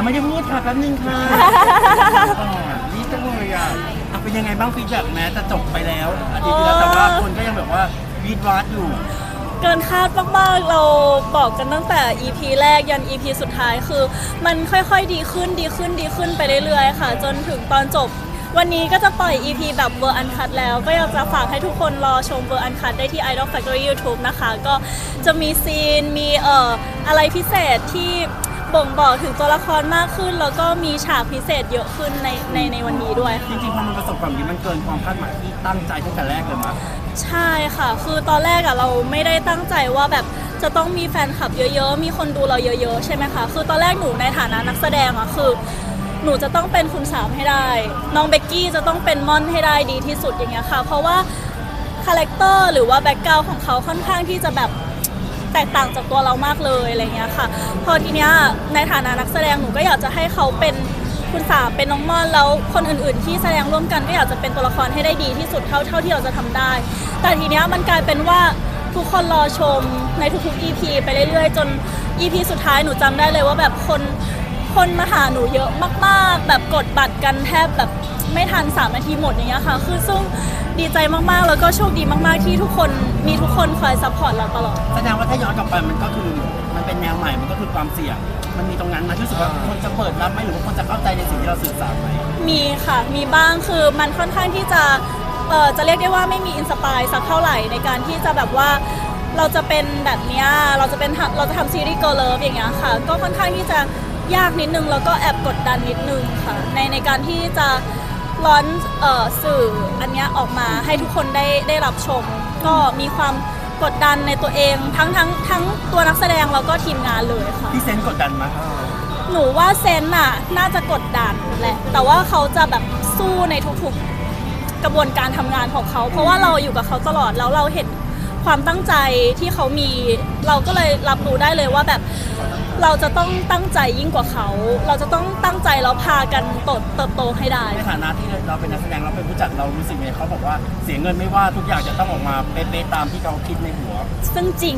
ยังไม่ได้พูดค่ะแป๊บนึงค่ะก่อนนี่จังเลยอะอะเป็นยังไงบ้างฟีดแบ็กแม้จะจบไปแล้วอาทิตย์ที่แล้วแต่ว่าคนก็ยังแบบว่าวีดวาดอยู่ เกินคาดมากๆ เราบอกกันตั้งแต่ EP แรกยัน EP สุดท้ายคือ มันค่อยๆดีขึ้นดีขึ้นดีขึ้นไปเรื่อยๆ ค่ะ จนถึงตอนจบ วันนี้ก็จะปล่อย EP แบบเวอร์อันคัดแล้ว ก็อยากจะฝากให้ทุกคนรอชมเวอร์อันคัดได้ที่ Idol Factory YouTube นะคะ ก็จะมีซีนมีเอ่ออะไรพิเศษที่ บ่งบอกถึงตัวละครมากขึ้น แล้วก็มีฉากพิเศษเยอะขึ้นในในในวันนี้ด้วยจค่ะ ริงๆพอมันประสบความสำเร็จมันเกินความคาดหมายที่ตั้งใจตั้งแต่แรกเลยมั้ยใช่ค่ะ คือตอนแรกอะเราไม่ได้ตั้งใจว่าแบบจะต้องมีแฟนคลับเยอะๆ มีคนดูเราเยอะๆ ใช่ไหมคะ คือตอนแรกหนูในฐานะนักแสดงอะคือ หนูจะต้องเป็นคุณสามให้ได้ น้องเบกกี้จะต้องเป็นม่อนให้ได้ดีที่สุดอย่างเงี้ยค่ะ เพราะว่าคาแรคเตอร์หรือว่าแบ็กกราวของเขาค่อนข้างที่จะแบบ แตกต่างจากตัวเรามากเลยอะไรเงี้ยค่ะ พอทีเนี้ยในฐานะนักแสดงหนูก็อยากจะให้เขาเป็นคุณสาเป็นน้องม่อนแล้วคนอื่นๆ ที่แสดงร่วมกันก็อยากจะเป็นตัวละครให้ได้ดีที่สุดเท่าเท่าที่เราจะทำได้ แต่ทีเนี้ยมันกลายเป็นว่าทุกคนรอชมในทุกๆ EP ไปเรื่อยๆ จน EP สุดท้ายหนูจำได้เลยว่าแบบคนคนมาหาหนูเยอะมากๆ แบบกดบัตรกันแทบแบบไม่ทัน 3 นาทีหมดอย่างเงี้ยค่ะ คือซึ่ง ดีใจมากๆ แล้วก็โชคดีมากๆ ที่ทุกคนมีทุกคนคอยซัพพอร์ตเราตลอด แสดงว่าถ้าย้อนกลับไปมันก็คือมันเป็นแนวใหม่มันก็คือความเสี่ยง มันมีตรงนั้นมาที่รู้สึกว่าคนจะเปิดรับไหมหรือว่าคนจะเข้าใจในสิ่งที่เราสื่อสารไหมมีค่ะ มีบ้างคือมันค่อนข้างที่จะเอ่อจะเรียกได้ว่าไม่มีอินสปายสักเท่าไหร่ในการที่จะแบบว่าเราจะเป็นแบบเนี้ยเราจะเป็นทำเราจะทำซีรีส์ Girl Love อย่างเงี้ยค่ะ ก็ค่อนข้างที่จะยากนิดนึงแล้วก็แอบกดดันนิดนึงค่ะ ในในการที่จะ ร้อนเอ่อสื่ออันเนี้ยออกมาให้ทุกคนได้ได้รับชม ก็มีความกดดันในตัวเองทั้งทั้งทั้งตัวนักแสดงแล้วก็ทีมงานเลยค่ะพี่เซนกดดันไหมหนูว่าเซนน่ะน่าจะกดดันแหละแต่ว่าเขาจะแบบสู้ในทุกๆกระบวนการทำงานของเขา เพราะว่าเราอยู่กับเขาตลอดแล้วเราเห็นความตั้งใจที่เขามี เราก็เลยรับรู้ได้เลยว่าแบบ เราจะต้องตั้งใจยิ่งกว่าเขา เราจะต้องตั้งใจแล้วพากันโตเติบโตให้ได้ ในฐานะที่เราเป็นนักแสดงเราเป็นผู้จัดเรารู้สึกไงเขาบอกว่าเสียเงินไม่ว่าทุกอย่างจะต้องออกมาเป๊ะๆตามที่เขาคิดในหัว ซึ่งจริง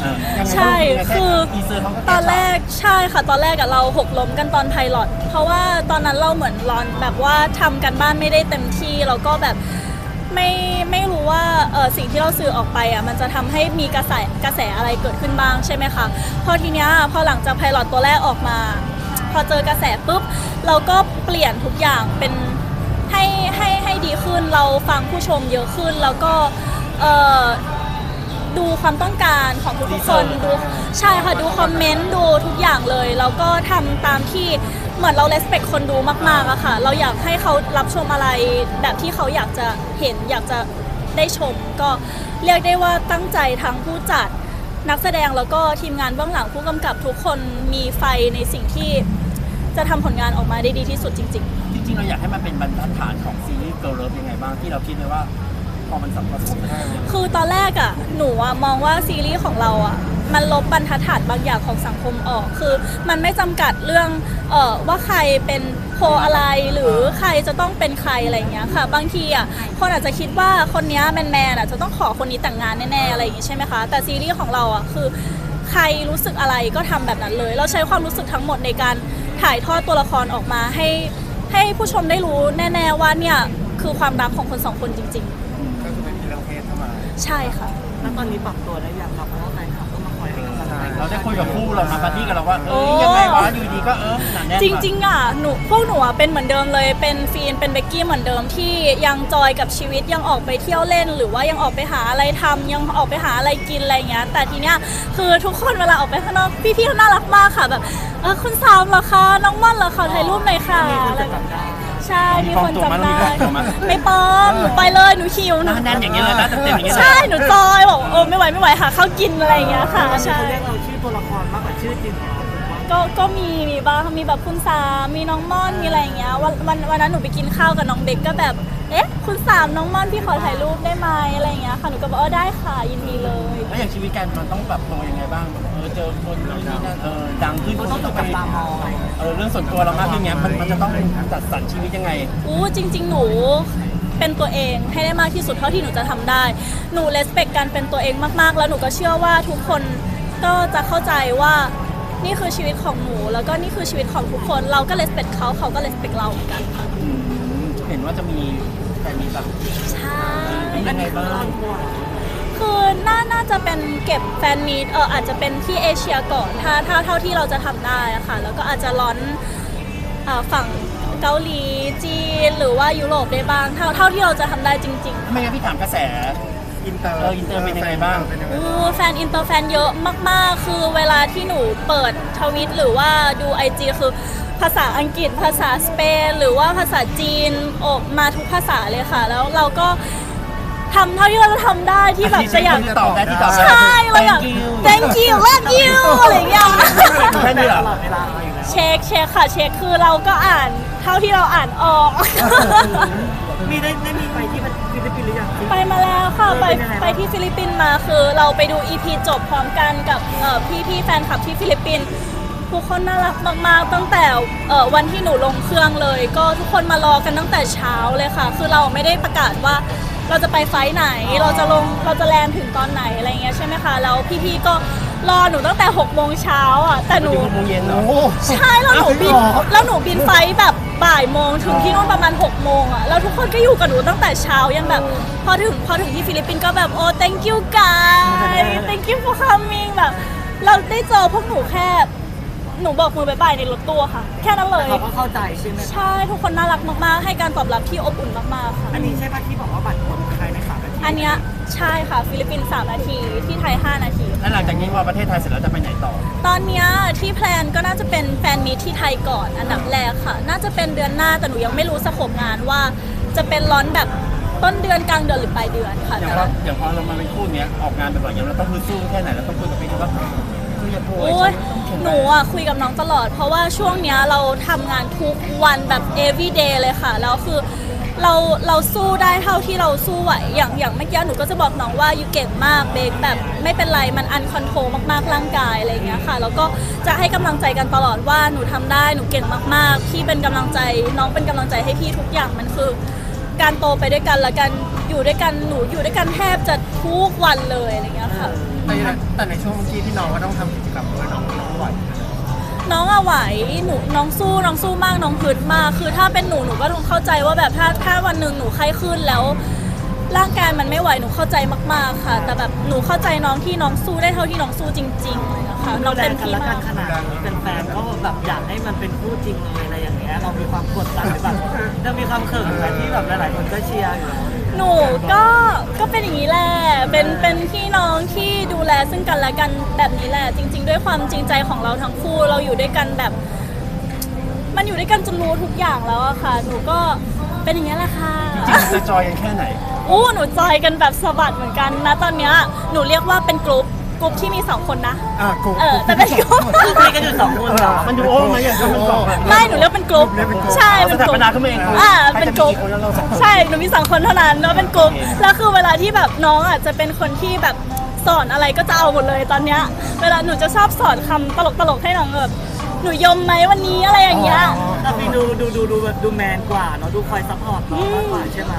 เออยังไงใช่ก็คือทีเซอร์เขาก็ตอนแรกใช่ค่ะ ตอนแรกอะเราหกล้มกันตอนไพลอตเพราะว่าตอนนั้นเราเหมือนร้อนแบบว่าทำกันบ้านไม่ได้เต็มที่แล้วก็แบบ ไม่ไม่รู้ว่าเออสิ่งที่เราสื่อออกไปอะมันจะทำให้มีกระแสกระแสอะไรเกิดขึ้นบ้างใช่ไหมคะพอทีเนี้ยพอหลังจากไพลอตตัวแรกออกมา พอเจอกระแสปุ๊บ เราก็เปลี่ยนทุกอย่างเป็นให้ให้ให้ดีขึ้นเราฟังผู้ชมเยอะขึ้นแล้วก็เออดูความต้องการของทุกๆคนดูใช่ค่ะดูคอมเมนต์ดูทุกอย่างเลย แล้วก็ทำตามที่ เหมือนเราเลสเ c คคนดูมากๆอะค่ะ เราอยากให้เขารับชมอะไรแบบที่เขาอยากจะเห็นอยากจะได้ชม ก็เรียกได้ว่าตั้งใจทั้งผู้จัดนักแสดงแล้วก็ทีมงานเบื้องหลังผู้กำกับทุกคนมีไฟในสิ่งที่จะทำผลงานออกมาได้ดีที่สุดจริง ๆ จริงๆ เราอยากให้มันเป็นบรรทัดฐานของซีรีส์เกิร์ลเลิฟยังไงบ้างที่เราคิดเลยว่าพอมันสัมพันธ์กันได้คือตอนแรกอะ่ะหนูอะมองว่าซีรีส์ของเราอะ่ะ มันลบบรรทัดฐานบางอย่างของสังคมออก คือมันไม่จำกัดเรื่องเออว่าใครเป็นโพลอะไรหรือใครจะต้องเป็นใครอะไรอย่างเงี้ยค่ะ บางทีอะคนอาจจะคิดว่าคนเนี้ยแมนแมนๆอะจะต้องขอคนนี้แต่งงานแน่ๆอะไรอย่างงี้ใช่ไหมคะ แต่ซีรีส์ของเราอะคือใครรู้สึกอะไรก็ทำแบบนั้นเลย เราใช้ความรู้สึกทั้งหมดในการถ่ายทอดตัวละครออกมาให้ให้ผู้ชมได้รู้แน่ ๆว่าเนี่ยคือความรักของคนสองคนจริงก็คือไม่มีเรื่องเพศเข้ามาๆใช่ค่ะ แล้วตอนนี้ปรับตัวได้ยังครับเพราะว่าแฟนคลับก็ มาคอยให้กำลังใจเราได้คุยกับคู่เรามาปาร์ตี้กับเราว่าเอโอ้อยังไงวะอยู่ดีก็เออหนาแน่นจริง ๆอะหนูพวกหนูอะเป็นเหมือนเดิมเลยเป็นฟีนเป็นเบกกี้เหมือนเดิมที่ยังจอยกับชีวิตยังออกไปเที่ยวเล่น หรือว่ายังออกไปหาอะไรทำยังออกไปหาอะไรกินอะไรเงี้ยแต่ทีเนี้ยคือทุกคนเวลาออกไปข้างนอกพี่ๆเขาน่ารักมากค่ะแบบเออคุณสามเหรอคะน้องม่อนเหรอคะถ่ายรูปหน่อยค่ะอะไรแบบนี้ ใช่ มีคนจำได้ ไม่ปลอมหนูไปเลยหนูหิวหหนูน้าแน่นอย่างเงี้ยเลยนะเต็มๆอย่างเงี้ยเลยใช่หนูจอยบอกเออไม่ไหวไม่ไหวหาข้าวกินอะไรอย่างเงี้ยค่ะใช่เขาเรียกเราชื่อตัวละครมากกว่าชื่อจริงของเราผมว่าก็ก็มีมีบ้างมีแบบคุณสามมีน้องม่อนมีอะไรอย่างเงี้ยวันวันวันนั้นหนูไปกินข้าวกับน้องเบกก็แบบเอ๊ะคุณสามน้องม่อนพี่ขอถ่ายรูปได้ไหมอะไรอย่างเงี้ยค่ะหนูก็บอกเออได้ค่ะยินดีเลยแล้วอย่างชีวิตการมันต้องปรับตัวยังไงบ้าง เออเจอคนนู่นนี่นั่นเออดังขึ้นก็ต้องถูกจับตามองเออเรื่องส่วนตัวเรามากขึ้นเงี้ยมันมันจะต้องจัดสรรชีวิตยังไงอู้จริง ๆ หนูเป็นตัวเองให้ได้มากที่สุดเท่าที่หนูจะทำได้ หนูเลสเปกการเป็นตัวเองมากๆ แล้วหนูก็เชื่อว่าทุกคนก็จะเข้าใจว่านี่คือชีวิตของหนูแล้วก็นี่คือชีวิตของทุกคนเราก็เลสเปคเขาเขาก็เลสเปคเราเหมือนกันค่ะอืมเห็นว่าจะมีแต่มีแบบใช่เป็นยังไงบ้าง คือน่าน่าจะเป็นเก็บแฟนมีตเอออาจจะเป็นที่เอเชียก่อนถ้าถ้าเท่าที่เราจะทำได้อะค่ะ แล้วก็อาจจะร้อนเอ่อฝั่งเกาหลีจีนหรือว่ายุโรปได้บ้างเท่าเท่าที่เราจะทำได้จริงๆทำไมงั้นพี่ถามกระแส อินเตอร์เอออินเตอร์เป็นยังไงบ้าง เป็นยังไง อู้แฟนอินเตอร์แฟนเยอะมาก ๆ คือเวลาที่หนูเปิดทวิตหรือว่าดู IG คือภาษาอังกฤษ ภาษาสเปน หรือว่าภาษาจีนออกมาทุกภาษาเลยค่ะ แล้วเราก็ ทำเท่าที่เราจะทำได้ที่แบบจะอยากที่ตอบได้ที่ตอบได้ ใช่เราอยาก Thank you thank you love you อะไรอย่างเงี้ย แค่นี้เหรอตลอดเวลาอยู่แล้วเช็คเช็คค่ะเช็คคือเราก็อ่านเท่าที่เราอ่านออก มีได้ได้มีไปที่มันฟิลิปปินส์หรือยัง ไปมาแล้วค่ะไปเป็นยังไงบ้าง ไปที่ฟิลิปปินส์มาคือเราไปดู EP จบพร้อมกันกับเอ่อพี่พี่ๆแฟนคลับที่ฟิลิปปินส์ทุกคนน่ารักมากๆตั้งแต่เอ่อวันที่หนูลงเครื่องเลย ก็ทุกคนมารอกันตั้งแต่เช้าเลยค่ะ คือเราไม่ได้ประกาศว่า เราจะไปไฟล์ไหน เราจะลงเราจะแลนด์ถึงตอนไหนอะไรเงี้ยใช่ไหมคะแล้วพี่ๆก็รอหนูตั้งแต่6โมงเช้าอะแต่หนูหกโมงเย็นเหรอใช่แล้วหนูบินแล้วหนูบินไฟล์แบบบ่ายโมงถึงที่นู่นประมาณ6กโมงอะแล้วทุกคนก็อยู่กับหนูตั้งแต่เช้ายันแบบพอถึงพอถึงที่ฟิลิปปินส์ก็แบบโอ้ thank you guys thank you for coming แบบเราได้เจอพวกหนูแค่ หนูบอกมือบายบายในรถตู้ค่ะ แค่นั้นเลย เขาก็เข้าใจใช่ไหมใช่ทุกคนน่ารักมากๆ ให้การตอบรับที่อบอุ่นมากๆค่ะ อันนี้ใช่ปะที่บอกว่าบัตรหมดภายในสามนาทีอันเนี้ยใช่ค่ะฟิลิปปินส์3นาทีที่ไทย 5 นาที แล้วหลังจากนี้พอประเทศไทยเสร็จแล้วจะไปไหนต่อ ตอนเนี้ยที่แพลนก็น่าจะเป็นแฟนมีตที่ไทยก่อนอันดับแรกค่ะ น่าจะเป็นเดือนหน้าแต่หนูยังไม่รู้สโคปงานว่า จะเป็นร้อนแบบต้นเดือนกลางเดือนหรือปลายเดือนค่ะอย่างแต่ว่าว่าอย่างพอเรามาเป็นคู่เนี้ยออกงานบ่อยๆอย่างเราต้องฮึดสู้แค่ไหนเราต้องคุยกับพี่ดูว่าคืออย่า โอ้ยหนูอะคุยกับน้องตลอด เพราะว่าช่วงเนี้ยเราทำงานทุกวันแบบ every day เลยค่ะ แล้วคือเราเราสู้ได้เท่าที่เราสู้ไหวอย่างอย่างเมื่อกี้หนูก็จะบอกน้องว่าอยู่เก่งมากเบรกแบบไม่เป็นไรมันอันคอนโทรมากๆร่างกายอะไรอย่างเงี้ยค่ะ แล้วก็จะให้กำลังใจกันตลอดว่าหนูทำได้หนูเก่งมากๆพี่เป็นกำลังใจน้องเป็นกำลังใจให้พี่ทุกอย่างมันคือ การโตไปด้วยกันและกันอยู่ด้วยกันหนูอยู่ด้วยกันแทบจะทุกวันเลยอะไรอย่างเงี้ยค่ะ แต่ในแต่ในช่วงเมื่อกี้ที่น้องก็ต้องทำกิจกรรมด้วยน้องน้องไหวน้องอะไหวหนูน้องสู้น้องสู้มากน้องฮึดมากคือถ้าเป็นหนูหนูก็ต้องเข้าใจว่าแบบถ้าถ้าวันหนึ่งหนูไข้ขึ้นแล้ว ร่างกายมันไม่ไหวหนูเข้าใจมากๆค่ะ แต่แบบหนูเข้าใจน้องที่น้องสู้ได้เท่าที่น้องสู้จริงๆเลยนะคะน้องดูแลเต็มกันที่และกัมานกขนาดนี้เป็นแฟนๆก็แบบอยากให้มันเป็นคู่จริงเลยอะไรอย่างเงี้ยเรามีความกดดันหรือแบบจะมีความเขินไหมที่แบบหลายๆคนก็เชียร์อยู่แล้ว หนูก็ก็เป็นอย่างนี้แหละ เป็นเป็นพี่น้องที่ดูแลซึ่งกันและกันแบบนี้แหละ จริง ๆ ด้วยความจริงใจของเราทั้งคู่เราอยู่ด้วยกันแบบ มันอยู่ด้วยกันจนรู้ทุกอย่างแล้วอะค่ะ หนูก็เป็นอย่างนี้ยแหละค่ะ จริงๆจะจอยกันแค่ไหน อู้หนูจอยกันแบบสะบัดเหมือนกันนะตอนเนี้ยหนูเรียกว่าเป็นกลุ่ม กลุ่มที่มีสองคนนะ อะกูเออแต่เป็นกลุ่มคือคุยกันอยู่สองคนเหรอมันดูโอ้ไหมอย่างที่มันบอกไม่หนูเรียกเป็นกลุ่มเรียกเป็นกลุ่มใช่สเป็นถากลุ่ปมนาขึ้นมาเอง อ่าใครเป็นจะกลุ่มมีกี่คนแล้วเราสองคนใช่หนูมีสองคนเท่านั้นแล้วเป็นกลุ่มโอเคแล้วคือเวลาที่แบบน้องอะจะเป็นคนที่แบบสอนอะไรก็จะเอาหมดเลยตอนเนี้ยเวลาหนูจะชอบสอนคำตลกๆให้น้องแบบหนูยมไหมวันนี้อะไรอย่างเงี้ย แต่พี่ดูดูดูดูแบบดูแมนกว่าเนาะดูคอยซัพพอร์ตน้องมากกว่าใช่ไหม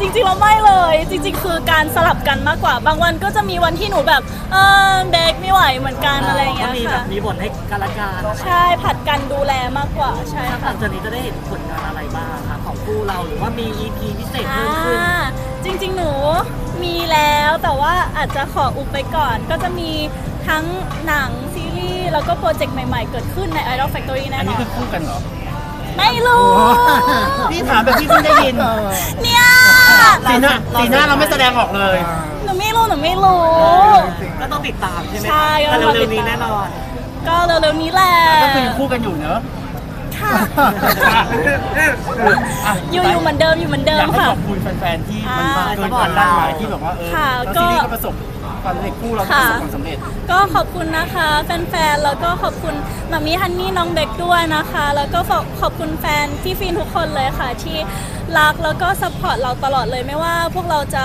จริงๆเราไม่เลย จริง ๆ คือการสลับกันมากกว่า บางวันก็จะมีวันที่หนูแบบ เออเบรกไม่ไหวเหมือนกันอะไรอย่างเงี้ก็ยมีแบค่ะบมีบทให้กันละกันใช่ผัดกันดูแลมากกว่าใช่หลัค่ะงจากนี้จะได้เห็นผลงานอะไรบ้างคะของคู่เราหรือว่ามี EP พิเศษอ่าเพิ่มขึ้นจริงๆ หนูมีแล้วแต่ว่าอาจจะขออุบไปก่อน ก็จะมีทั้งหนังซีรีส์แล้วก็โปรเจกต์ใหม่ๆ เกิดขึ้นใน Idol Factory แน่อันนนี้อนคือคู่กันเหรอ ไม่รู้ พี่ถามแบบพี่เพิ่งได้ยิน เนี่ย สีหน้าสีหน้าเราไม่แสดงออกเลย หนูไม่รู้หนูไม่รู้ ก็ต้องติดตามใช่ไหมใช่แต่ก็ต้องติเร็ดวๆตามนี้แน่นอน ก็เร็วๆนี้แหละก็คือยังคู่กันอยู่เนอะค่ะอะอยู่อยู่เหมือนเดิมอยู่เหมือนเดิอยามกให้ค่ะ ขอบคุณแฟนๆที่มันมาอ่าเกินความคาดหมายที่แบบว่าเออค่ะแล้วก็ซีรีส์ก็ประสบความสำเร็จคู่เราก็ประสบความสำเร็จ ก็ขอบคุณนะคะแฟนๆ แล้วก็ขอบคุณมามีฮันนี่น้องเบคด้วยนะคะ แล้วก็ขอบขอบคุณแฟนพี่ฟินทุกคนเลยค่ะ ที่ รักแล้วก็ซัพพอร์ตเราตลอดเลยไม่ว่าพวกเราจะ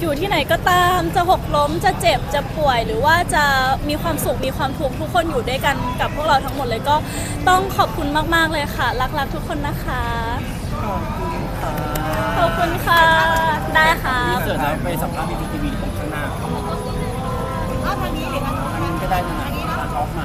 อยู่ที่ไหนก็ตามจะหกล้มจะเจ็บจะป่วย หรือว่าจะมีความสุขมีความทุกข์ทุกคนอยู่ด้วยกันกับพวกเราทั้งหมดเลยก็ต้องขอบคุณมากๆเลยค่ะรักๆทุกคนนะคะขอบคุณค่ะได้ค่ะเสิร์ฟแล้วไปสัมภาษณ์บีบีทีวีตรงข้างหน้าเอาทางนี้หรือทางนี้ก็ได้นะทางนี้นะทางออฟมา